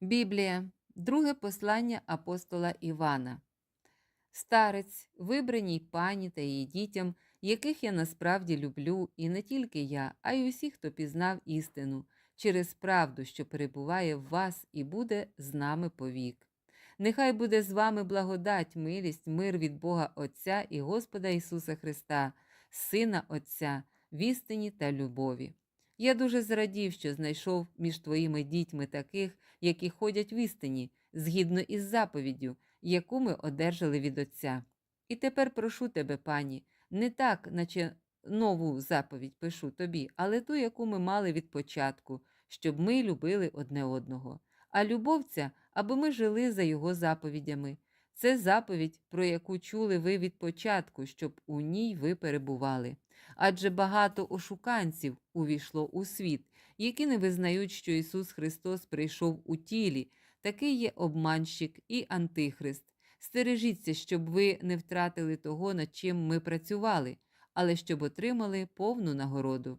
Біблія, друге послання апостола Івана. Старець, вибраній пані та її дітям, яких я насправді люблю, і не тільки я, а й усі, хто пізнав істину, через правду, що перебуває в вас і буде з нами повік. Нехай буде з вами благодать, милість, мир від Бога Отця і Господа Ісуса Христа, Сина Отця, в істині та любові. Я дуже зрадів, що знайшов між твоїми дітьми таких, які ходять в істині, згідно із заповіддю, яку ми одержали від Отця. І тепер прошу тебе, пані, не так, наче нову заповідь пишу тобі, але ту, яку ми мали від початку, щоб ми любили одне одного. А любов ця, аби ми жили за його заповідями. Це заповідь, про яку чули ви від початку, щоб у ній ви перебували. Адже багато ошуканців увійшло у світ, які не визнають, що Ісус Христос прийшов у тілі, такий є обманщик і антихрист. Стережіться, щоб ви не втратили того, над чим ми працювали, але щоб отримали повну нагороду.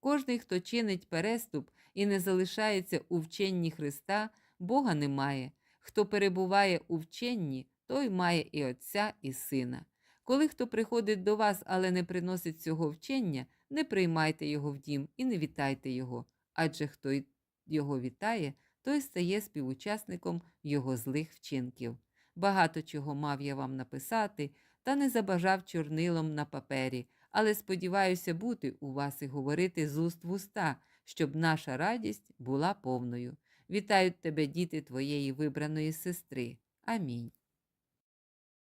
Кожний, хто чинить переступ і не залишається у вченні Христа, Бога немає. Хто перебуває у вченні, той має і Отця, і Сина. Коли хто приходить до вас, але не приносить цього вчення, не приймайте його в дім і не вітайте його, адже хто його вітає, той стає співучасником його злих вчинків. Багато чого мав я вам написати, та не забажав чорнилом на папері, але сподіваюся бути у вас і говорити з уст в уста, щоб наша радість була повною. Вітають тебе діти твоєї вибраної сестри. Амінь.